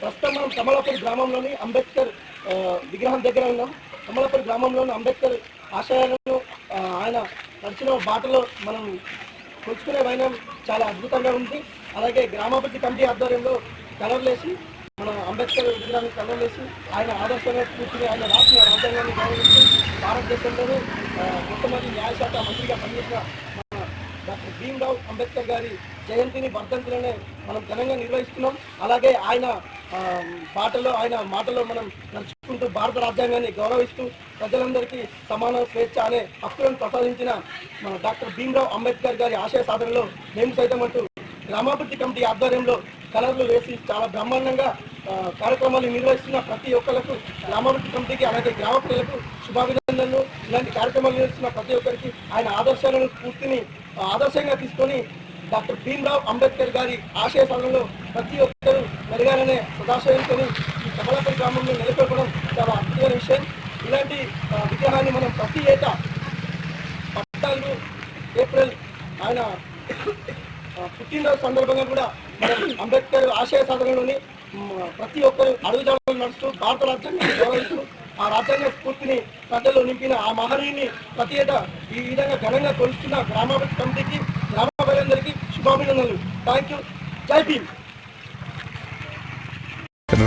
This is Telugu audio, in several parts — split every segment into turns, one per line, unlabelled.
ప్రస్తుతం మనం కమలాపూర్ గ్రామంలోని అంబేద్కర్ విగ్రహం దగ్గర ఉన్నాం. కమలాపూర్ గ్రామంలోని అంబేద్కర్ ఆశయాలను ఆయన నడిచిన బాటలో మనం కొలుచుకునే వైనం చాలా అద్భుతంగా ఉంది. అలాగే గ్రామాభివృద్ధి కమిటీ ఆధ్వర్యంలో కలర్లేసి మన అంబేద్కర్ విగ్రహాన్ని కలర్లేసి ఆయన ఆదర్శంగా కూర్చుని ఆయన రాసిన రాజ్యాంగాన్ని గౌరవించి భారతదేశంలోనూ ముఖ్యమంత్రి మొట్టమొదటి న్యాయశాఖ మంత్రిగా పనిచేసిన మన డాక్టర్ భీమ్రావ్ అంబేద్కర్ గారి జయంతిని వర్ధంతులనే మనం ఘనంగా నిర్వహిస్తున్నాం. అలాగే ఆయన బాటలో ఆయన మాటలో మనం నడుచుకుంటూ భారత రాజ్యాంగాన్ని గౌరవిస్తూ ప్రజలందరికీ సమాన స్వేచ్ఛ అనే హక్కులను ప్రసాదించిన మన డాక్టర్ భీమ్రావ్ అంబేద్కర్ గారి ఆశయ సాధనలో మేము సైతం అంటూ గ్రామాభివృద్ధి కమిటీ ఆధ్వర్యంలో కలర్లు వేసి చాలా బ్రహ్మాండంగా కార్యక్రమాలు నిర్వహిస్తున్న ప్రతి ఒక్కరికి గ్రామాభివృద్ధి కమిటీకి అలాగే గ్రామ ప్రజలకు శుభాభినందనలు. ఇలాంటి కార్యక్రమాలు నిర్వహిస్తున్న ప్రతి ఒక్కరికి ఆయన ఆదర్శాలను స్ఫూర్తిని ఆదర్శంగా తీసుకొని డాక్టర్ భీమ్రావ్ అంబేద్కర్ గారి ఆశయ సాధనలో ప్రతి ఒక్క మెరుగాలనే సదాశయంతో ఈ కమలాపూర్ గ్రామంలో నెలకొల్పడం చాలా అద్భుతమైన విషయం. ఇలాంటి విగ్రహాన్ని మనం ప్రతి ఏటా పద్నాలుగు ఏప్రిల్ ఆయన పుట్టినరోజు సందర్భంగా కూడా మనం అంబేద్కర్ ఆశయ సాధనలోని ప్రతి ఒక్కరు అడుగుజాడలు నడుస్తూ భారత రాజ్యాంగాన్ని గౌరవిస్తూ ఆ రాజ్యాంగ స్ఫూర్తిని ప్రజల్లో నింపిన ఆ మహనీయుని ప్రతి ఏటా ఈ విధంగా ఘనంగా కొలుస్తున్న గ్రామాభివృద్ధి కమిటీకి గ్రామ ప్రజలందరికీ శుభాభినందనలు. థ్యాంక్ యూ జై భీమ్.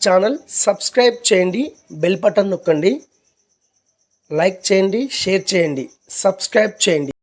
ఛానల్ సబ్స్క్రైబ్ చేయండి బెల్ బటన్ నొక్కండి లైక్ చేయండి షేర్ చేయండి సబ్స్క్రైబ్ చేయండి.